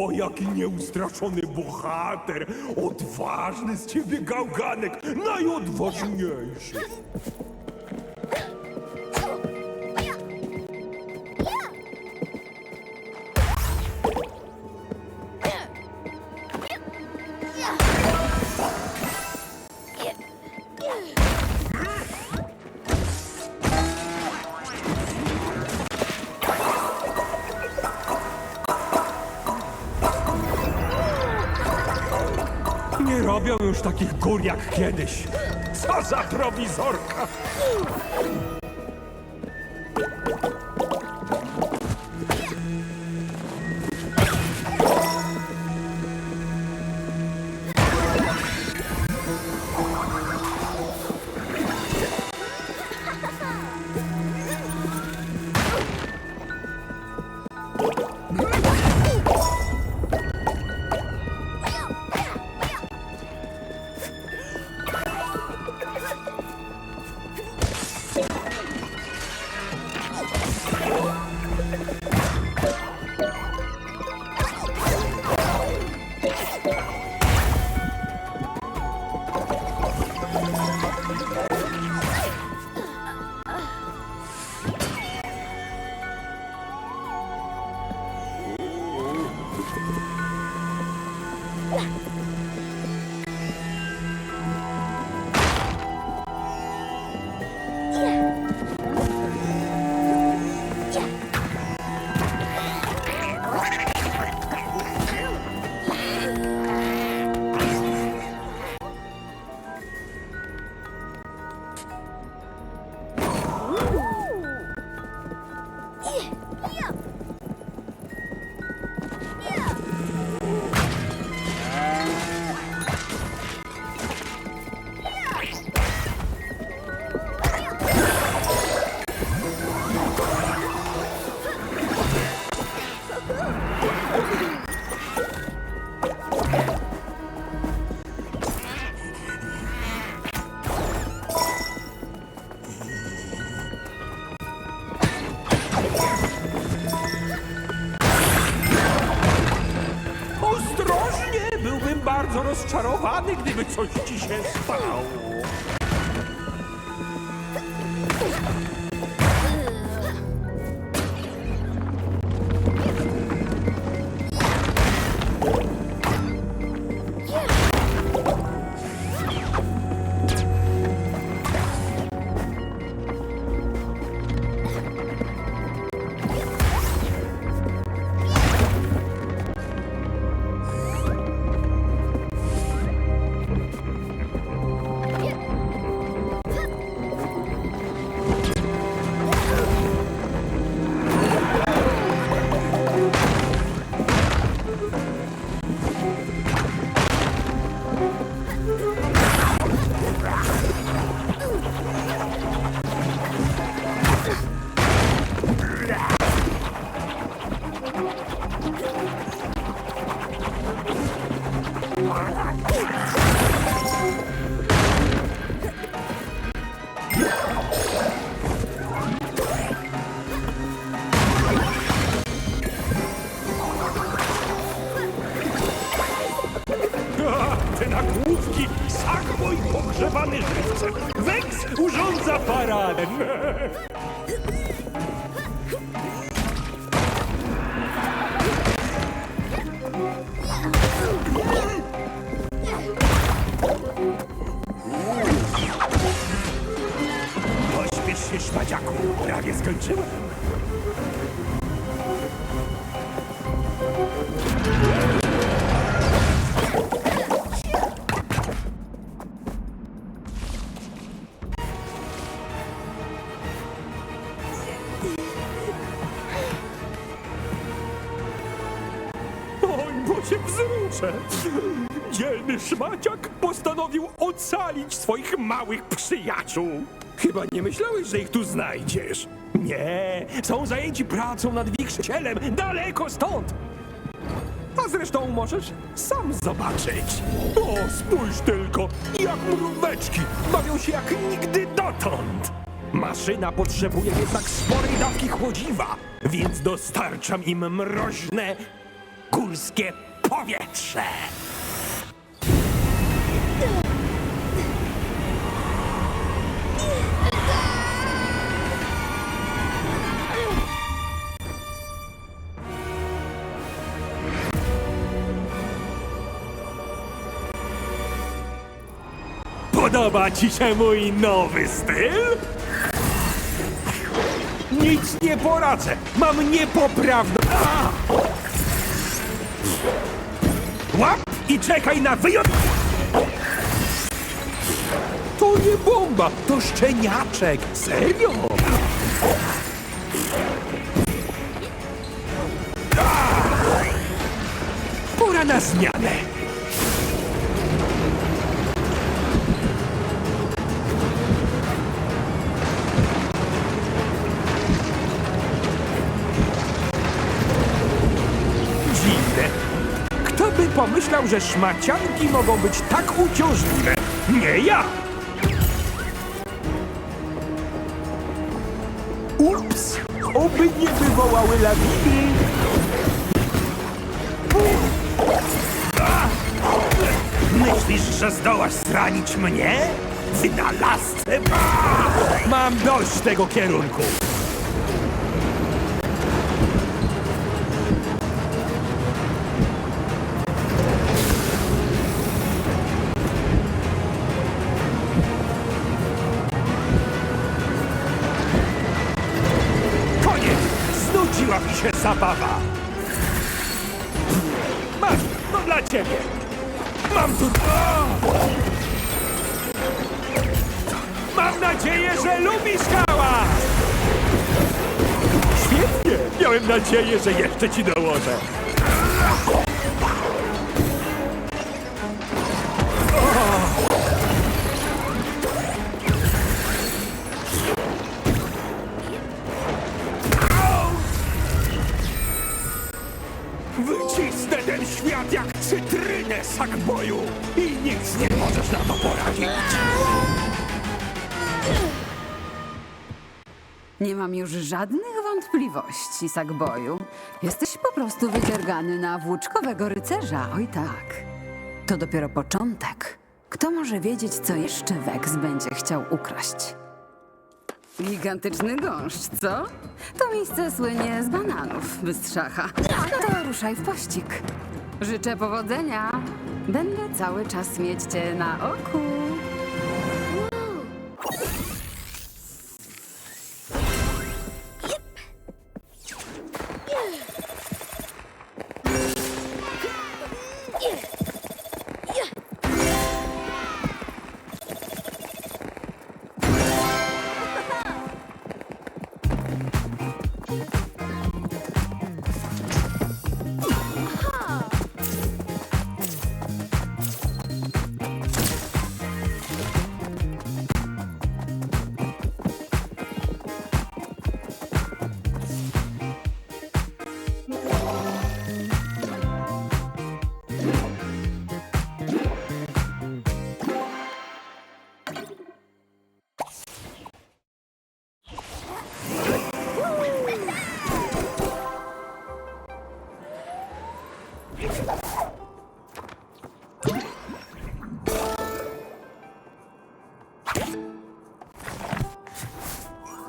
No, jaki nieustraszony bohater! Odważny z ciebie gałganek! Najodważniejszy! Nie robią już takich gór jak kiedyś. Co za prowizorka! Rozczarowany, gdyby coś ci się stało. Te nagłówki! Sackboy pogrzebany żywcem! Wex urządza paradę! Pośpiesz się, szmadziaku! Prawie skończyłem! Wzruszę! Dzielny szmaciak postanowił ocalić swoich małych przyjaciół! Chyba nie myślałeś, że ich tu znajdziesz? Nie, są zajęci pracą nad wichrzycielem daleko stąd! A zresztą możesz sam zobaczyć. O, spójrz tylko, jak mróweczki bawią się jak nigdy dotąd! Maszyna potrzebuje jednak sporej dawki szachodziwa, więc dostarczam im mroźne górskie powietrze. Podoba ci się mój nowy styl? Nic nie poradzę. Mam niepoprawne. A! Łap i czekaj na wyjąt. To nie bomba, to szczeniaczek. Serio? Pora na zmianę. Pomyślał, że szmacianki mogą być tak uciążliwe? Nie ja! Ups! Oby nie wywołały lawiny! Myślisz, że zdołasz zranić mnie? Wynalazcę! Mam dość tego kierunku! Się zabawa! Masz, to dla ciebie! Mam tu... Mam nadzieję, że lubisz hałas! Świetnie! Miałem nadzieję, że jeszcze ci dołożę. Wycisnę ten świat jak cytrynę, sakboju! I nic nie możesz na to poradzić! Nie mam już żadnych wątpliwości, Sackboyu. Jesteś po prostu wydziergany na włóczkowego rycerza, oj tak. To dopiero początek. Kto może wiedzieć, co jeszcze Wex będzie chciał ukraść? Gigantyczny gąszcz, co? To miejsce słynie z bananów, bystrzacha. No to ruszaj w pościg. Życzę powodzenia. Będę cały czas mieć cię na oku.